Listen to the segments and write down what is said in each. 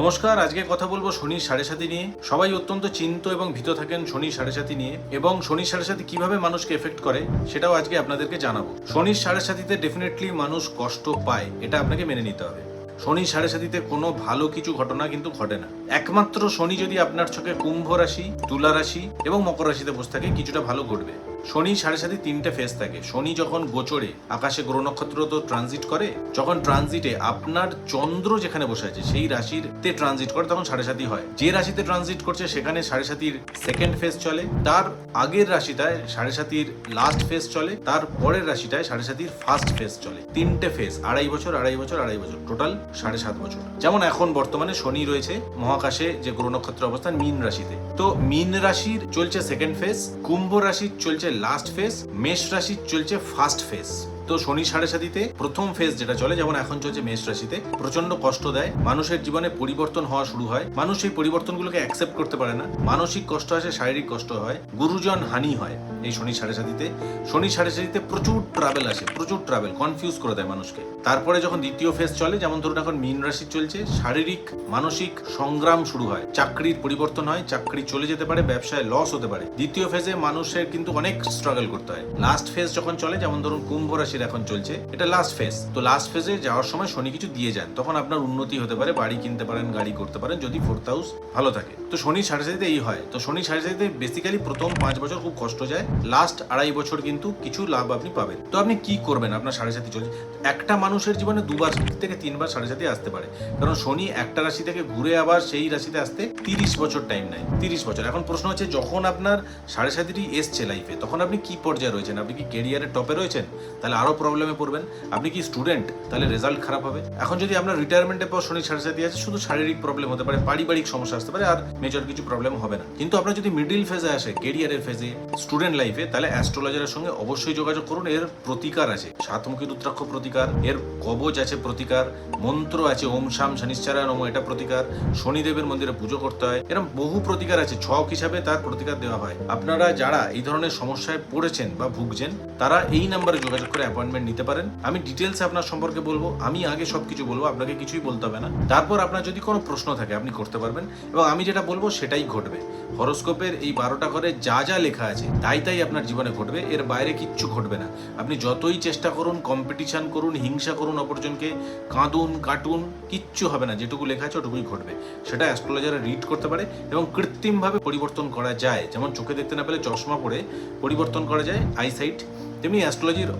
নমস্কার, আজকে কথা বলব শনির সাড়ে সাথী নিয়ে। সবাই অত্যন্ত চিন্ত এবং ভীত থাকেন শনির সাড়ে সাথী নিয়ে এবং শনির সাড়ে সাথী কীভাবে মানুষকে এফেক্ট করে সেটাও আজকে আপনাদেরকে জানাব। শনির সাড়ে সাথীতে ডেফিনেটলি মানুষ কষ্ট পায়, এটা আপনাকে মেনে নিতে হবে। শনি সাড়ে সাথীতে কোনো ভালো কিছু ঘটনা কিন্তু ঘটে না। একমাত্র শনি যদি আপনার চোখে কুম্ভ রাশি, তুলা রাশি এবং মকর রাশিতে বসে থাকে, কিছুটা ভালো ঘটবে। শনি সাড়ে সাথে তিনটে ফেজ থাকে। শনি যখন গোচরে আকাশে গ্রহ নক্ষত্র তো ট্রানজিট করে, যখন ট্রানজিটে আপনার চন্দ্র যেখানে বসে আছে, সেই রাশির তে ট্রানজিট করে তখন সাড়ে সাথী হয়। যে রাশিতে ট্রানজিট করছে সেখানে সাড়ে সাথীর সেকেন্ড ফেজ চলে, তার আগের রাশিটায় সাড়ে সাথীর লাস্ট ফেজ চলে, তার পরের রাশিটায় সাড়ে সাথীর ফার্স্ট ফেজ চলে। তিনটে ফেজ আড়াই বছর আড়াই বছর আড়াই বছর টোটাল সাড়ে সাত বছর। যেমন এখন বর্তমানে শনি রয়েছে, মহাকাশে যে গ্রহ নক্ষত্র অবস্থান, মীন রাশিতে। তো মীন রাশির চলছে সেকেন্ড ফেজ কুম্ভ রাশির চলছে লাস্ট ফেজ মেষ রাশির চলছে ফার্স্ট ফেজ তো শনি সাড়ে সাতিতে প্রথম ফেজ যেটা চলে, যেমন এখন চলছে মেষ রাশিতে প্রচণ্ড কষ্ট দেয়, মানুষের জীবনে পরিবর্তন হওয়া শুরু হয়, মানুষ এই পরিবর্তনগুলোকে অ্যাকসেপ্ট করতে পারে না, মানসিক কষ্ট আসে, শারীরিক কষ্ট হয়, গুরুজন হানি হয় এই শনি সাড়ে সাতিতে। শনি সাড়ে সাতিতে প্রচুর ট্রাভেল আসে, প্রচুর ট্রাভেল কনফিউজ করে দেয় মানুষকে। তারপরে যখন দ্বিতীয় ফেজ চলে, যেমন ধরুন এখন মীন রাশি চলছে, শারীরিক, মানসিক সংগ্রাম শুরু হয়, চাকরির পরিবর্তন হয়, চাকরি চলে যেতে পারে, ব্যবসায় লস হতে পারে। দ্বিতীয় ফেজে মানুষের কিন্তু অনেক স্ট্রাগল করতে হয়। লাস্ট ফেজ যখন চলে, যেমন ধরুন কুম্ভ রাশির এখন চলছে। এটা লাস্ট ফেজ তো লাস্ট ফেজে যাওয়ার সময় শনি কিছু দিয়ে যান। তখন আপনার উন্নতি হতে পারে, বাড়ি কিনতে পারেন, গাড়ি করতে পারেন, যদি ফোর্থ হাউস ভালো থাকে। তো শনি সাড়ে এই হয়। তো শনি সাড়ে বেসিক্যালি প্রথম পাঁচ বছর খুব কষ্ট যায়। লাস্ট আড়াই বছর কিন্তু কিছু লাভ আপনি পাবেন। তো আপনি কি করবেন আপনার সাড়ে সাথে চলছে? একটা মানুষের জীবনে দুবার থেকে তিনবার সাড়ে সাথে আসতে পারে। কারণ শনি একটা রাশি থেকে ঘুরে আবার সেই রাশিতে আসতে তিরিশ বছর টাইম নেয়। তিরিশ বছর। এখন প্রশ্ন হচ্ছে, যখন আপনার সাড়ে সাতিটি এসছে লাইফে তখন আপনি কি পর্যায়ে রয়েছেন? আপনি কি কেরিয়ারের টপে রয়েছেন? তাহলে আরও প্রবলেমে পড়বেন। আপনি কি স্টুডেন্ট তাহলে রেজাল্ট খারাপ হবে। এখন যদি আপনার রিটায়ারমেন্টের পর শনি সাড়ে সাথে আছে, শুধু শারীরিক প্রবলেম হতে পারে, পারিবারিক সমস্যা আসতে পারে, আর মেজর কিছু প্রবলেম হবে না। কিন্তু আপনার যদি মিডিল ফেজে আসে কেরিয়ারের ফেজে স্টুডেন্ট লাইফে তাহলে অ্যাস্ট্রোলজারের সঙ্গে অবশ্যই যোগাযোগ করুন, এর প্রতিকার আছে। সাতমুখী রুদ্রাক্ষ প্রতিকার, এর কবচ আছে প্রতিকার, মন্ত্র আছে ওম শাম শনিশ্চারা নম, এটা প্রতিকার। শনিদেবের মন্দিরে পুজো করতে হয় এরকম বহু প্রতিকার আছে, ছক হিসাবে তার প্রতিকার দেওয়া হয়। আপনারা যারা এই ধরনের সমস্যায় পড়েছেন বা ভুগছেন, তারা এই নাম্বারে যোগাযোগ করে অ্যাপয়েন্টমেন্ট নিতে পারেন। আমি ডিটেলসে আপনার সম্পর্কে বলব, আমি আগে সবকিছু বলব, আপনাকে কিছুই বলতে হবে না। তারপর আপনার যদি কোনো প্রশ্ন থাকে, আপনি করতে পারবেন এবং আমি যেটা বলব সেটাই ঘটবে। হরোস্কোপের এই বারোটা ঘরে যা যা লেখা আছে, তাই তাই আপনার জীবনে ঘটবে, এর বাইরে কিচ্ছু ঘটবে না। আপনি যতই চেষ্টা করুন কম্পিটিশন করুন, হিংসা করুন অপরজনকে, কাঁদুন, কাটুন, কিচ্ছু হবে না, যেটুকু লেখা আছে ওটুকুই ঘটবে। সেটা অ্যাস্ট্রোলজারে রিড করতে পারে এবং কৃত্রিমভাবে পরিবর্তন করা যায়। যেমন চোখে দেখতে না পেলে চশমা পরে পরিবর্তন করা যায় আইসাইট তেমনি অ্যাস্ট্রোলজির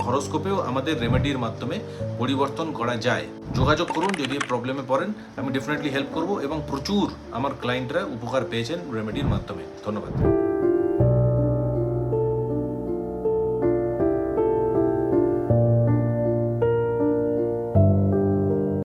হরোস্কোপেও আমাদের রেমেডির মাধ্যমে পরিবর্তন করা যায়। যোগাযোগ করুন, যদি প্রবলেমে পড়েন, আমি ডেফিনেটলি হেল্প করব এবং প্রচুর আমার ক্লায়েন্টরা উপকার পেয়েছেন রেমেডির মাধ্যমে। ধন্যবাদ।